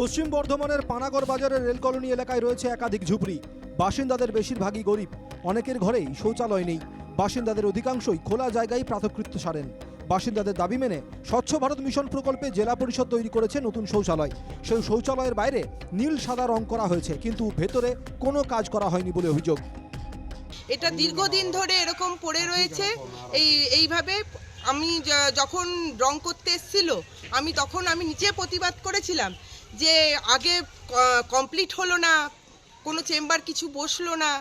পশ্চিম বর্ধমানের পানাগড় বাজারের rail colony এলাকায় রয়েছে একাধিক ঝুপড়ি। বাসিন্দাদের বেশিরভাগই গরিব। অনেকের ঘরেই শৌচালয় নেই। বাসিন্দাদের অধিকাংশই খোলা জায়গায় প্রাতকৃত্য সারেন। বাসিন্দাদের দাবি মেনে স্বচ্ছ ভারত মিশন প্রকল্পে জেলা পরিষদ তৈরি করেছে নতুন শৌচালয়। সেই শৌচালয়ের বাইরে নীল সাদা রং করা হয়েছে, কিন্তু ভেতরে কোনো কাজ করা হয়নি বলে অভিযোগ। এটা দীর্ঘদিন ধরে এরকম পড়ে রয়েছে। এই, এইভাবে আমি যখন রং করতে এসেছিল, আমি তখন আমি নিজে প্রতিবাদ করেছিলাম। যে আগে কমপ্লিট হলো না কোনো চেম্বার কিছু বসল না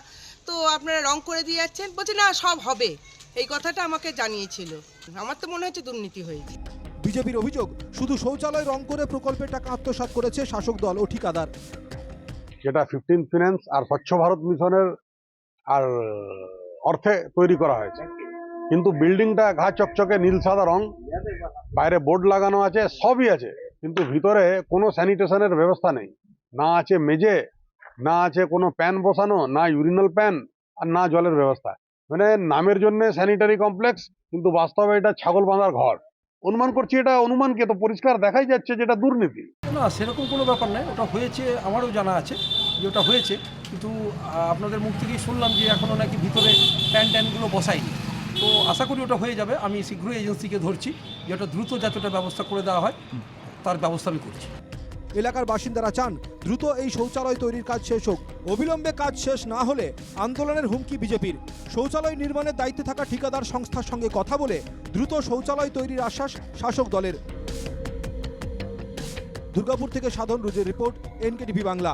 তো আপনারা রং করে দিয়ে যাচ্ছেন। বলছে না সব হবে। এই কথাটা আমাকে জানিয়েছিল। আমার তো মনে হচ্ছে দুর্নীতি হয়েছে বিজেপির অভিযোগ শুধু শৌচালয় রং করে প্রকল্পের টাকা আত্মসাৎ করেছে শাসক দল ও ঠিকাদার। যেটা ফিফটিন ফিনান্স আর স্বচ্ছ ভারত মিশনের আর অর্থে তৈরি করা হয়েছে। কিন্তু বিল্ডিংটা ঘা চকচকে নীল সাদা রং বাইরে বোর্ড লাগানো আছে সবই আছে। কিন্তু ভিতরে কোনো স্যানিটেশনের ব্যবস্থা নেই। না আছে মেজে, না আছে কোনো প্যান বসানো, না ইউরিনাল প্যান, আর না জলের ব্যবস্থা। মানে নামের জন্য স্যানিটারি কমপ্লেক্স, কিন্তু বাস্তবে এটা ছাগল বাঁধার ঘর। অনুমান করছি এটা অনুমানকে তো পরিষ্কার দেখাই যাচ্ছে যেটা দুর্নীতি। না, সেরকম কোনো ব্যাপার নয়। ওটা হয়েছে, আমারও জানা আছে যে ওটা হয়েছে, কিন্তু আপনাদের মুখ থেকেই শুনলাম যে এখনও নাকি ভিতরে প্যান ট্যানগুলো বসায়নি। তো আশা করি ওটা হয়ে যাবে। আমি শীঘ্রই এজেন্সিকে ধরছি যে ওটা দ্রুত যাতে ওটা ব্যবস্থা করে দেওয়া হয়। তার ব্যবস্থা আমি করছি। এলাকার বাসিন্দারা চান দ্রুত এই শৌচালয় তৈরির কাজ শেষ হোক। অবিলম্বে কাজ শেষ না হলে আন্দোলনের হুমকি বিজেপির। শৌচালয় নির্মাণের দায়িত্বে থাকা ঠিকাদার সংস্থার সঙ্গে কথা বলে দ্রুত শৌচালয় তৈরির আশ্বাস শাসক দলের। দুর্গাপুর থেকে সাধন রুজের রিপোর্ট, এনকেটিভি বাংলা।